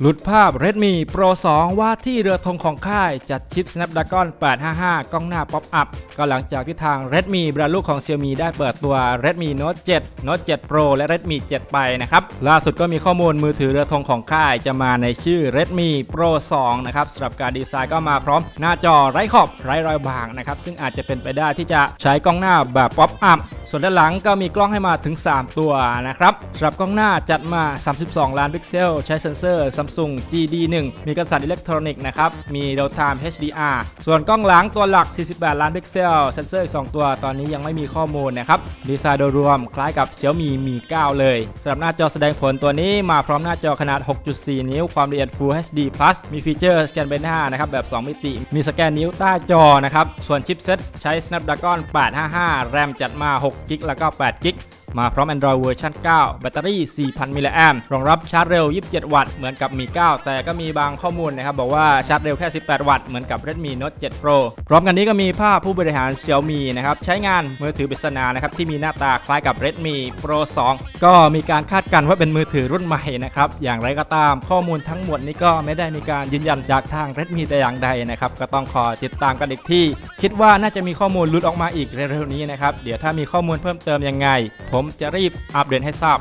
หลุดภาพ Redmi Pro 2 ว่าที่เรือธงของค่ายจัดชิป Snapdragon 855 กล้องหน้าป๊อปอัพก็หลังจากที่ทาง Redmi แบรนด์ลูกของ Xiaomi ได้เปิดตัว Redmi Note 7 Note 7 Pro และ Redmi 7 ไปนะครับ ล่าสุดก็มีข้อมูลมือถือเรือธงของค่ายจะมาในชื่อ Redmi Pro 2 นะครับสำหรับการดีไซน์ก็มาพร้อมหน้าจอไร้ขอบไร้รอยบางนะครับซึ่งอาจจะเป็นไปได้ที่จะใช้กล้องหน้าแบบป๊อปอัพ ส่วนด้านหลังก็มีกล้องให้มาถึง 3 ตัวนะครับสำหรับกล้องหน้าจัดมา 32 ล้านพิกเซล ใช้เซ็นเซอร์ Samsung GD1 มีกระสันอิเล็กทรอนิกส์นะครับ มี Real Time HDR ส่วนกล้องหลังตัวหลัก 48 ล้านพิกเซล เซ็นเซอร์อีก 2 ตัว ตอนนี้ยังไม่มีข้อมูลนะครับ ดีไซน์โดยรวมคล้ายกับ Xiaomi Mi 9 เลยสำหรับหน้าจอแสดงผลตัวนี้มาพร้อมหน้าจอขนาด 6.4 นิ้ว ความละเอียด Full HD Plus มีฟีเจอร์สแกนใบหน้านะครับแบบ 2 มิติ มีสแกนนิ้วใต้จอนะครับ ส่วนชิปเซ็ตใช้ Snapdragon 855 แรมจัดมา 6กิกแล้วก็8กิก มาพร้อม Android เวอร์ชัน9 แบตเตอรี่ 4,000 มิลลิแอมรองรับชาร์จเร็ว 27 วัตต์ เหมือนกับมี 9 แต่ก็มีบางข้อมูลนะครับ บอกว่าชาร์จเร็วแค่ 18 วัตต์ เหมือนกับ Redmi Note 7 Pro พร้อมกันนี้ก็มีภาพผู้บริหาร Xiaomi นะครับ ใช้งานมือถือปริศนานะครับ ที่มีหน้าตาคล้ายกับ Redmi Pro 2 ก็มีการคาดกันว่าเป็นมือถือรุ่นใหม่นะครับ อย่างไรก็ตามข้อมูลทั้งหมดนี้ก็ไม่ได้มีการยืนยันจากทาง Redmi แต่อย่างใดนะครับ ก็ต้องขอติดตามกันอีกที่ คิดว่าน่าจะมีข้อมูลลุดออกมาอีกเร็วๆนี้นะครับ เดี๋ยวถ้ามีข้อมูลเพิ่มเติมยังไงผมจะรีบอัปเดตให้ทราบ